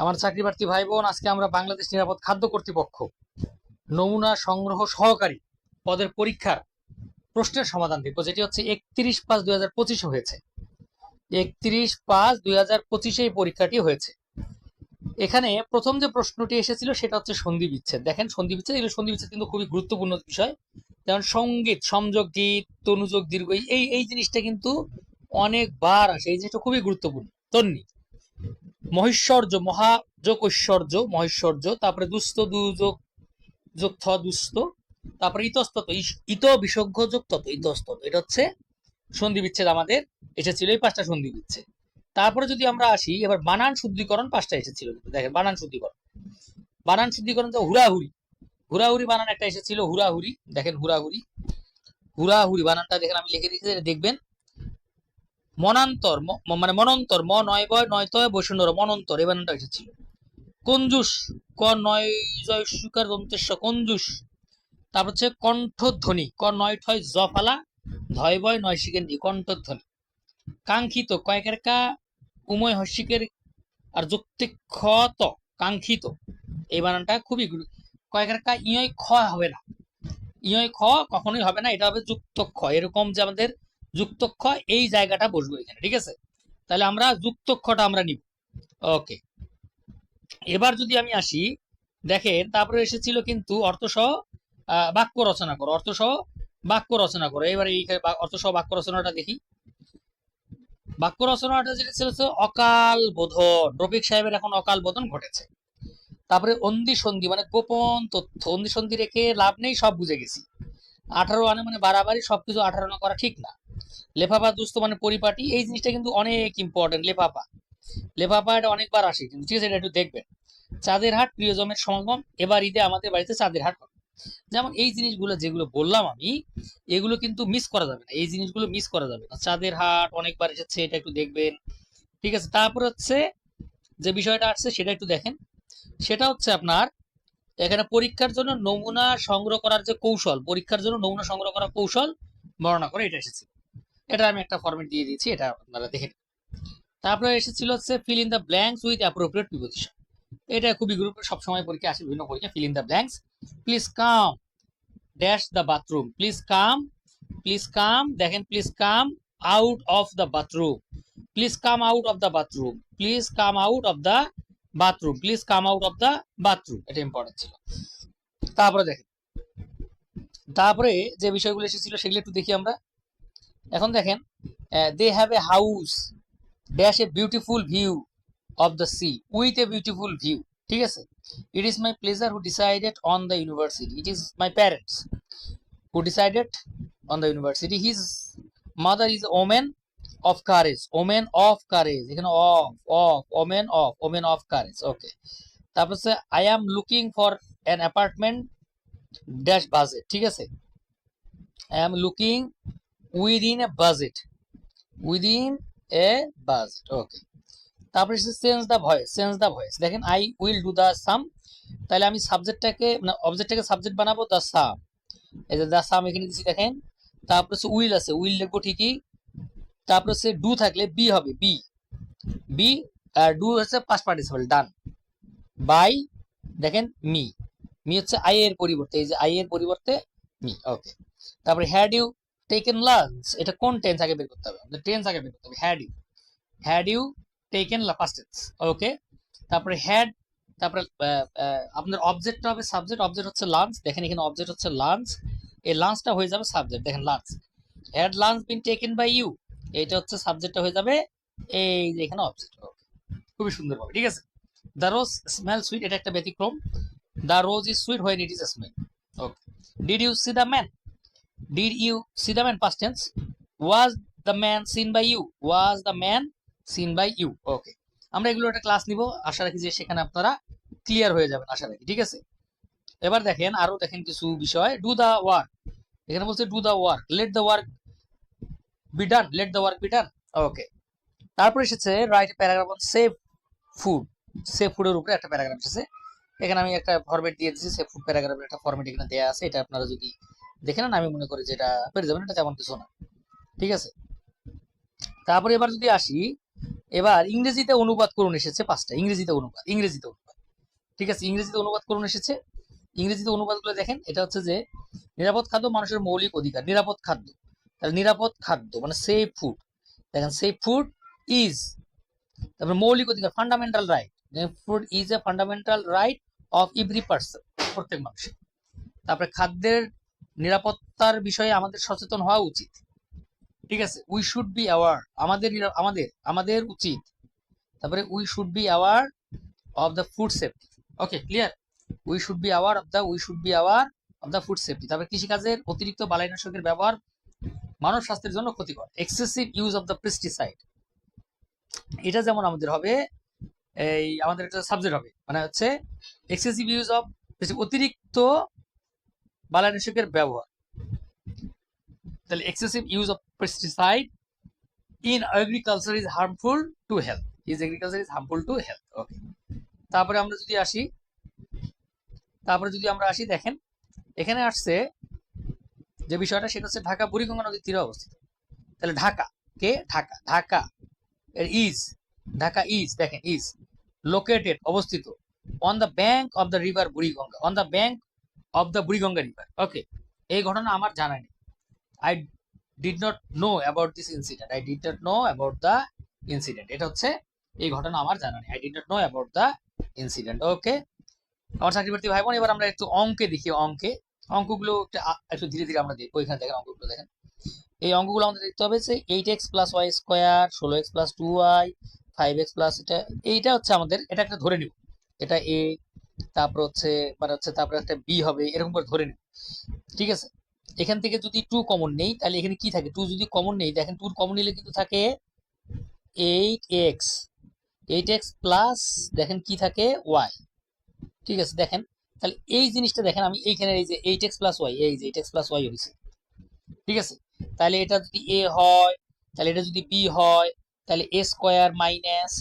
আমার চাকরি প্রার্থী ভাই বোন আজকে আমরা বাংলাদেশ নিরাপদ খাদ্য কর্তৃপক্ষ নমুনা সংগ্রহ সহকারী পদের পরীক্ষার প্রশ্নের সমাধান দেখব যেটি হচ্ছে একত্রিশ পাঁচ দুই হাজার পঁচিশে হয়েছে। একত্রিশ পাঁচ দুই হাজার পঁচিশে এই পরীক্ষাটি হয়েছে। এখানে প্রথম যে প্রশ্নটি এসেছিল, সেটা হচ্ছে সন্ধি বিচ্ছেদ দেখেন সন্ধি বিচ্ছেদ এগুলো সন্ধি বিচ্ছেদ কিন্তু খুবই গুরুত্বপূর্ণ বিষয়। যেমন সংগীত, সংযোগ গীত, তনুযোগ দীর্ঘ, এই এই জিনিসটা কিন্তু অনেকবার আসে, এই জিনিসটা খুবই গুরুত্বপূর্ণ। তন্নি মহিশ্বর্য মহাযোগ ঐশ্বর্য মহিশ্বর্য, তারপরে দুস্থ দুযোগ যোগ থ দুস্থ, তারপরে ইতস্তত ইত বিসর্গ যোগ তত, ইতস্তত। এটা হচ্ছে সন্ধি বিচ্ছেদ আমাদের এসেছিল, এই পাঁচটা সন্ধি বিচ্ছেদ। তারপরে যদি আমরা আসি, এবার বানান শুদ্ধিকরণ পাঁচটা এসেছিল দেখেন, বানান শুদ্ধিকরণ। বানান শুদ্ধিকরণ তো হুরাহুরি হুরাহুরি বানান একটা এসেছিল হুরাহুরি দেখেন হুরাহুরি হুরাহুরি বানানটা, দেখেন, আমি লিখে এটা দেখবেন। মনান্তর মানে মনন্তর, ম নয় বয় নয় তয় বৈষ্ণর মনন্তর এই বানানটা এসেছিল কঞ্জুস, ক নয় জয় সুকার দন্তেশ্ব, কঞ্জুস। তারপর হচ্ছে কণ্ঠধ্বনি, ক নয় ঠয় জফালা ধয় বয় নয় শিকেন্দ্রি কণ্ঠধ্বনি। কাঙ্ক্ষিত কয়েকের কা, উময় হস্যিকের আর যুক্তি ক্ষত কাঙ্ক্ষিত। এই বানানটা খুবই কয়েকের কা, ইয় খ হবে না। ইয় খ কখনোই হবে না, এটা হবে যুক্ত খ। এরকম যে আমাদের যুক্ত খ এই জায়গাটা বসবো এখানে, ঠিক আছে? তাহলে আমরা যুক্ত খটা আমরা নিব। ওকে। এবার যদি আমি আসি, দেখেন, তারপরে এসেছিল কিন্তু অর্থসহ বাক্য রচনা করো, অর্থসহ বাক্য রচনা করো। এবার এই অর্থসহ বাক্য রচনাটা দেখি। বাক্য রচনাটা যেটা ছিল অকাল বোধন, রফিক সাহেবের এখন অকাল বোধন ঘটেছে। তারপরে অন্দি সন্ধি মানে গোপন তথ্য অন্দি সন্ধি রেখে লাভ নেই, সব বুঝে গেছি। আঠারো আনে মানে বাড়াবাড়ি, সবকিছু আঠারো করা ঠিক না। লেফাফা দুস্থ মানে পরিপাটি, এই জিনিসটা কিন্তু অনেক ইম্পর্টেন্ট লেফাফা। লেফাফা এটা অনেকবার আসে, কিন্তু ঠিক আছে, এটা একটু দেখবেন। চাঁদের হাট প্রিয়জমের সমাগম, এবার ঈদে আমাদের বাড়িতে চাঁদের হাট হবে যেমন এই জিনিসগুলো যেগুলো বললাম আমি, এগুলো কিন্তু মিস করা যাবে না, এই জিনিসগুলো মিস করা যাবে না। চাঁদের হাট অনেকবার এসেছে, এটা একটু দেখবেন। ঠিক আছে, তারপর হচ্ছে যে বিষয়টা আসছে, সেটা একটু দেখেন। সেটা হচ্ছে আপনার, এখানে পরীক্ষার জন্য নমুনা সংগ্রহ করার যে কৌশল, পরীক্ষার জন্য নমুনা সংগ্রহ করার কৌশল বর্ণনা করে এটা এসেছে। এটা আমি একটা ফরম্যাট দিয়ে দিয়েছি, এটা আপনারা দেখে। তারপরে এসেছিল হচ্ছে fill in the blanks with appropriate preposition এটা খুবই গুরুত্ব সবসময় পরীক্ষা আসে বিভিন্ন পরীক্ষা fill in the blanks please come dash the bathroom please come please come দেখেন please come out of the bathroom please come out of the bathroom please come out of the bathroom please come out of the bathroom এটা important ছিল। তারপরে দেখেন, তারপরে যে বিষয়গুলো এসেছিল সেগুলো একটু দেখি আমরা। এখন দেখেন they have a house dash a beautiful view of the sea with a beautiful view ঠিক আছে? It is my pleasure who decided on the university it is my parents who decided on the university his mother is women of courage women of courage এখানে of of women of women of courage okay তারপর হচ্ছে I am looking for an apartment dash budget ঠিক আছে? I am looking within a budget within a budget okay তারপরে change the voice change the voice দেখেন I will do the sum তাহলে আমি সাবজেক্টটাকে মানে অবজেক্টটাকে subject বানাবো দ্য সাম এই যে দ্য সাম এখানে দিচ্ছি দেখেন। তারপরে হচ্ছে উইল আছে উইল লিখব ঠিকই। তারপরে হচ্ছে ডু থাকলে বি হবে বি বি আর ডু হচ্ছে পাস্ট পার্টিসিপাল ডান বাই দেখেন মি মি হচ্ছে আই এর পরিবর্তে, এই যে আই এর পরিবর্তে মি ওকে তারপরে হ্যাড ইউ টেকেন লাঞ্চ এটা কোন টেন্স আগে বের করতে হবে? আমাদের টেন্স আগে বের করতে হবে। Had you had you taken past tense okay তারপরে হ্যাড তারপরে আপনার অবজেক্টটা হবে সাবজেক্ট অবজেক্ট হচ্ছে লাঞ্চ দেখেন এখানে অবজেক্ট হচ্ছে লাঞ্চ এই লাঞ্চটা হয়ে যাবে সাবজেক্ট দেখেন lunch had lunch been taken by you এটা হচ্ছে সাবজেক্টটা হয়ে যাবে এই যে এখানে অবজেক্ট খুবই সুন্দর হবে ঠিক আছে? দ্য রোজ স্মেল সুইট এটা একটা ব্যতিক্রম। The rose is sweet when it is smell okay did you see the man did you see the man past tense was the man seen by you was the man seen by you okay আমরা এগুলো একটা class নিব। আশা রাখি যে সেখানে আপনারা clear হয়ে যাবেন, আশা রাখি, ঠিক আছে? এবার দেখেন, আরও দেখেন কিছু বিষয়। ডু দ্য ওয়ার্ক এখানে বলছে do the work let the work be done let the work be done okay তারপর এসেছে write paragraph on safe food safe ফুডের উপরে একটা প্যারাগ্রাফ এসেছে। এখানে আমি একটা ফরম্যাট দিয়ে দিচ্ছি সেফ ফুড প্যারাগ্রাফের একটা ফরম্যাট এখানে দেওয়া আছে। এটা আপনারা যদি দেখে নেন, আমি মনে করি যে এটা পেরে যাবেন, এটা তেমন কিছু না। ঠিক আছে? তারপরে এবার যদি আসি, এবার ইংরেজিতে অনুবাদ করুন এসেছে পাঁচটা। ইংরেজিতে অনুবাদ ইংরেজিতে অনুবাদ। ঠিক আছে? ইংরেজিতে অনুবাদ করুন এসেছে। ইংরেজিতে অনুবাদগুলো দেখেন, এটা হচ্ছে যে নিরাপদ খাদ্য মানুষের মৌলিক অধিকার, নিরাপদ খাদ্য। তাহলে নিরাপদ খাদ্য মানে সেফ ফুড দেখেন সেফ ফুড ইজ তারপরে মৌলিক অধিকার fundamental right food is a fundamental right of every person প্রত্যেক মানুষের। তারপরে খাদ্যের নিরাপত্তার বিষয়ে আমাদের সচেতন হওয়া উচিত। ঠিক আছে? উই শুড বি অ্যাওয়ার আমাদের আমাদের আমাদের উচিত। তারপরে we should be aware of the food safety okay clear we should be aware of the we should be aware of the food safety তারপরে কৃষিকাজের অতিরিক্ত বালাইনাশকের ব্যবহার মানব স্বাস্থ্যের জন্য ক্ষতিকর। Excessive use of the pesticide এটা যেমন আমাদের হবে, এই আমাদের একটা সাবজেক্ট হবে। মানে হচ্ছে এক্সেসিভ ইউজ অফ অতিরিক্ত বালাইনাশকের ব্যবহার। তাহলে excessive use of pesticide in agriculture is harmful to health is agriculture is harmful to health okay তারপরে আমরা যদি আসি, তারপরে যদি আমরা আসি, দেখেন, এখানে আসছে যে বিষয়টা, সেটা হচ্ছে ঢাকা বুড়িগঙ্গা নদীর তীরে অবস্থিত। তাহলে ঢাকা, কে? ঢাকা ঢাকা। এর ইজ ঢাকা ইজ দেখেন ইজ লোকেটেড অবস্থিত। On the bank of the river Buriganga. On the bank of the Buriganga river okay এই ঘটনা আমার জানা নেই। I did not know about this incident I did not know about the incident এটা হচ্ছে এই ঘটনা আমার জানা নেই। I did not know about the incident okay আমার চাকরি প্রার্থী ভাই বোন এবার আমরা একটু অঙ্কে দেখি অঙ্কে। অঙ্কগুলো একটু ধীরে ধীরে আমরা দেখব। এখানে দেখেন অঙ্কগুলো দেখেন। এই অঙ্কগুলো আমাদের দেখতে হবে যে eight x plus y square ষোলো x plus two y five x plus এটা, এইটা হচ্ছে আমাদের, এটা একটা ধরে নিব। এটা এ তারপর হচ্ছে মানে হচ্ছে তারপরে একটা বি হবে, এরকম করে ধরে নিব ঠিক আছে? এখান থেকে যদি টু কমন নেই, তাহলে এখানে কি থাকে? টু যদি কমন নেই, দেখেন টুর কমন নিলে কিন্তু থাকে eight x eight x plus দেখেন কি থাকে? ওয়াই ঠিক আছে? দেখেন? তাহলে এই জিনিসটা দেখেন, আমি এইখানে এই যে এইট এক্স প্লাস ওয়াই এই যে এইট এক্স প্লাস ওয়াই হয়েছে। ঠিক আছে? তাহলে এটা যদি এ হয়, তাহলে এটা যদি বি হয়, তাহলে A square minus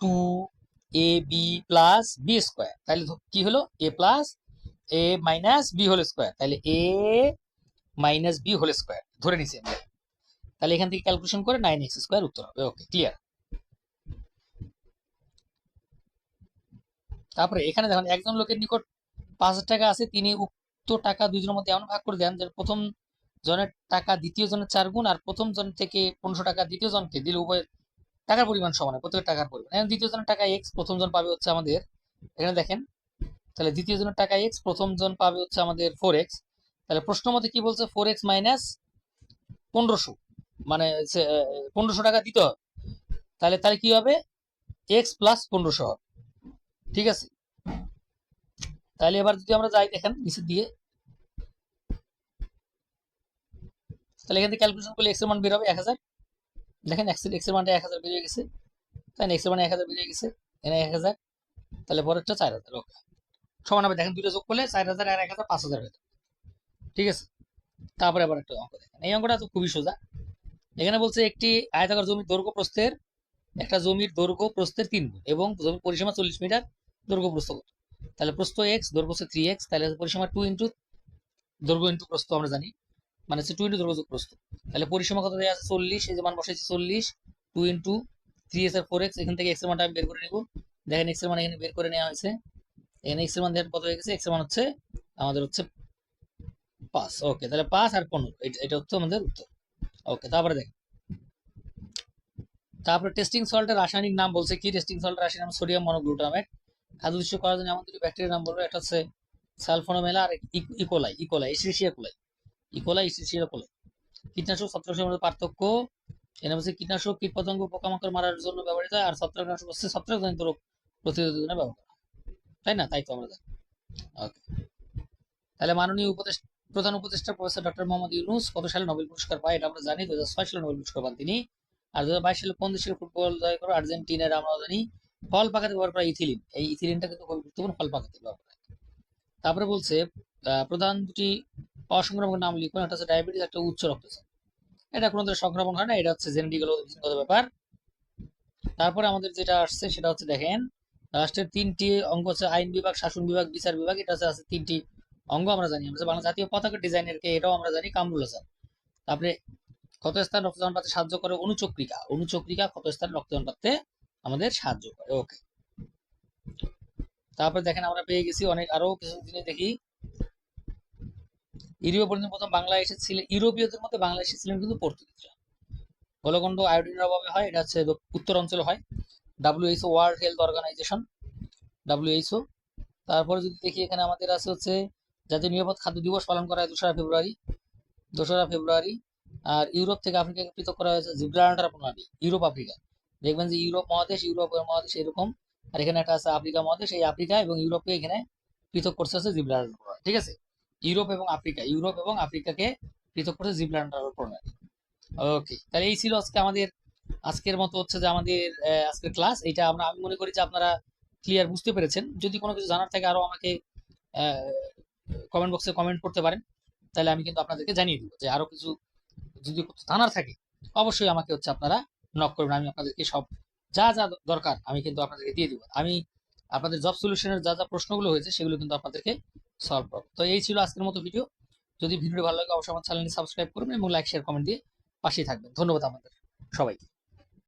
two A B plus B square তাহলে কি হলো? A plus A minus B whole square তাহলে A minus B whole square ধরে নিছি তাহলে এখান থেকে ক্যালকুলেশন করে নাইন এক্স স্কোয়ার উত্তর হবে। ওকে ক্লিয়ার তারপরে এখানে দেখুন, একজন লোকের নিকট পাঁচ হাজার টাকা আছে, তিনি উক্ত টাকা দুইজনের মধ্যে এমন ভাগ করে দেন যে প্রথম জনের টাকা দ্বিতীয় জনের চার গুণ আর প্রথম জন থেকে পনেরোশো টাকা দ্বিতীয় জনকে দিলে উভয়ের টাকার পরিমাণ সমান প্রত্যেকের টাকার পরিমাণ। এখন দ্বিতীয় জনের টাকা এক্স প্রথম জন পাবে হচ্ছে আমাদের, এখানে দেখেন, তাহলে দ্বিতীয় জনের টাকা এক্স প্রথম জন পাবে হচ্ছে আমাদের ফোর এক্স তাহলে প্রশ্ন মতে কি বলছে? ফোর এক্স মাইনাস পনেরোশো মানে পনেরোশো টাকা দিতে হবে। তাহলে তাহলে কি হবে? এক্স প্লাস পনেরোশো হবে। ঠিক আছে? তাহলে এবার যদি আমরা যাই দেখেন নিচের দিয়ে, তাহলে এখান থেকে ক্যালকুলেশন করলে এক্সের মান বের হবে এক হাজার। দেখেন এক্স এক্সের মানটা এক হাজার বেরিয়ে গেছে। তাই এক্সের মান এক হাজার বেরিয়ে গেছে। এখানে এক হাজার, তাহলে পরেরটা চার হাজার ওকে সমান হবে, দেখেন দুটো যোগ করলে চার হাজার আর এক হাজার পাঁচ হাজার হয়ে ঠিক আছে? তারপরে আবার একটা অঙ্ক দেখেন। এই অঙ্কটা তো খুবই সোজা। এখানে বলছে একটি আয়তাকার জমির দৈর্ঘ্য প্রস্থের, একটা জমির দৈর্ঘ্য প্রস্থের তিন গুণ এবং জমির পরিসীমা চল্লিশ মিটার দৈর্ঘ্য প্রস্থ কত? তাহলে প্রস্থ এক্স দৈর্ঘ্য হচ্ছে থ্রি এক্স তাহলে পরিসীমা টু ইন্টু দৈর্ঘ্য ইন্টু প্রস্থ আমরা জানি। মানে হচ্ছে টু ইন্টু দৈর্ঘ্য যোগ প্রস্থ তাহলে পরিসীমা কত দেওয়া আছে? চল্লিশ। এই যে মান বসাইছি চল্লিশ। Two into three S R four x এখান থেকে এক্সের মানটা আমি বের করে নিব। দেখেন এক্সের মান এখানে বের করে নেওয়া হয়েছে। এখানে এক্সের মান দেখেন কত হয়ে গেছে? এক্সের মান হচ্ছে, আমাদের হচ্ছে পাঁচ। ওকে তাহলে পাঁচ আর পনেরো। এটা- হচ্ছে আমাদের উত্তর। ওকে তারপরে দেখেন। তারপরে টেস্টিং সল্টের রাসায়নিক নাম বলছে কি? টেস্টিং সল্টের রাসায়নিক নাম সোডিয়াম মনোগ্লুটামেট খাদ্য দূষিত করার জন্য এমন দুটি ব্যাকটেরিয়ার নাম বলব। একটা হচ্ছে সালফোনোমেলা আর ইকোলাই ইকোলাই ইসিরিশিয়া কোলাই ইসিরিশিয়া কোলাই কীটনাশক ছত্রাকনাশকের মধ্যে পার্থক্য এখানে বলছে কীটনাশক, কীটপতঙ্গ, পোকামাকড় মারার জন্য ব্যবহৃত হয়, আর ছত্রাকনাশক হচ্ছে ছত্রাকজনিত রোগ প্রতিরোধের জন্য ব্যবহার। করা তাই না? তাই তো আমরা জানি। ওকে তাহলে মাননীয় উপদেশ, প্রধান উপদেষ্টা প্রফেসর ডক্টর মোহাম্মদ ইউনুস কত সালে নোবেল পুরস্কার পায় এটা আমরা জানি দু হাজার ছয় সালে নোবেল পুরস্কার পান তিনি। আর দু হাজার বাইশ সালে কোন দেশের ফুটবল জয় করে? আর্জেন্টিনার আমরা জানি। ফল পাকাতে ব্যবহার করা ইথিলিন। এই ইথিলিনটা কিন্তু খুব গুরুত্বপূর্ণ, ফল পাকাতে ব্যবহার করা। তারপরে বলছে প্রধান দুটি অসংক্রামক নাম লিখুন, একটা হচ্ছে ডায়াবেটিস একটা উচ্চ রক্তচাপ। এটা কোনো ধরনের সংক্রমণ হয় না, এটা হচ্ছে জেনেটিক জিনগত ব্যাপার। তারপরে আমাদের যেটা আসছে, সেটা হচ্ছে দেখেন, রাষ্ট্রের তিনটি অঙ্গ হচ্ছে আইন বিভাগ, শাসন বিভাগ, বিচার বিভাগ, এটা হচ্ছে আছে তিনটি অঙ্গ আমরা জানি। আমরা বাংলা জাতীয় পতাকা ডিজাইনের কে এটাও আমরা জানি, কামরুল হাসান তারপরে ক্ষত স্থান রক্তদান পাতে সাহায্য করে অনুচক্রিকা। অনুচক্রিকা ক্ষত স্থান রক্তদান পাতে আমাদের সাহায্য করে ওকে তারপরে দেখেন আমরা পেয়ে গেছি অনেক, আরও কিছু জিনিস দেখি। ইউরোপ পর্যন্ত প্রথম বাংলা এসেছিলেন ইউরোপীয়দের মধ্যে বাংলা এসেছিলেন কিন্তু পর্তুগিজরা। গোলকণ্ড আয়োডিনের অভাবে হয়, এটা হচ্ছে উত্তর অঞ্চলে হয়। WHO World Health Organization WHO. তারপরে যদি দেখি এখানে আমাদের আছে হচ্ছে জাতীয় নিরাপদ খাদ্য দিবস পালন করা হয় দোসরা ফেব্রুয়ারি। দোসরা ফেব্রুয়ারি, আর ইউরোপ থেকে আফ্রিকাকে পৃথক করা হয়েছে জিব্রাল্টার প্রণালী, ইউরোপ, আফ্রিকা। দেখবেন যে ইউরোপ মহাদেশ ইউরোপ মহাদেশ এরকম, আর এখানে একটা আছে আফ্রিকা মহাদেশ, এই আফ্রিকা এবং ইউরোপকে এখানে পৃথক করছে হচ্ছে জিব্রাল্টার ঠিক আছে? ইউরোপ এবং আফ্রিকা, ইউরোপ এবং আফ্রিকাকে পৃথক করছে জিব্রাল্টার প্রণালী ওকে তাহলে এই ছিল আজকে আমাদের, আজকের মতো হচ্ছে যে আমাদের আজকের ক্লাস এটা আমরা, আমি মনে করি যে আপনারা ক্লিয়ার বুঝতে পেরেছেন। যদি কোনো কিছু জানার থাকে আরও আমাকে কমেন্ট বক্সে কমেন্ট করতে পারেন। তাহলে আমি কিন্তু আপনাদেরকে জানিয়ে দিব যে আরও কিছু যদি জানার থাকে, অবশ্যই আমাকে হচ্ছে আপনারা নক করবেন। আমি আপনাদেরকে সব যা যা দরকার আমি কিন্তু আপনাদেরকে দিয়ে দিব। আমি আপনাদের জব সলিউশনের যা যা প্রশ্নগুলো হয়েছে সেগুলো কিন্তু আপনাদেরকে সলভ তো এই ছিল আজকের মতো ভিডিও যদি ভিডিওটি ভালো লাগে, অবশ্যই আমার চ্যানেলটি সাবস্ক্রাইব করবেন এবং লাইক শেয়ার কমেন্ট দিয়ে পাশেই থাকবেন। ধন্যবাদ আমাদের সবাইকে।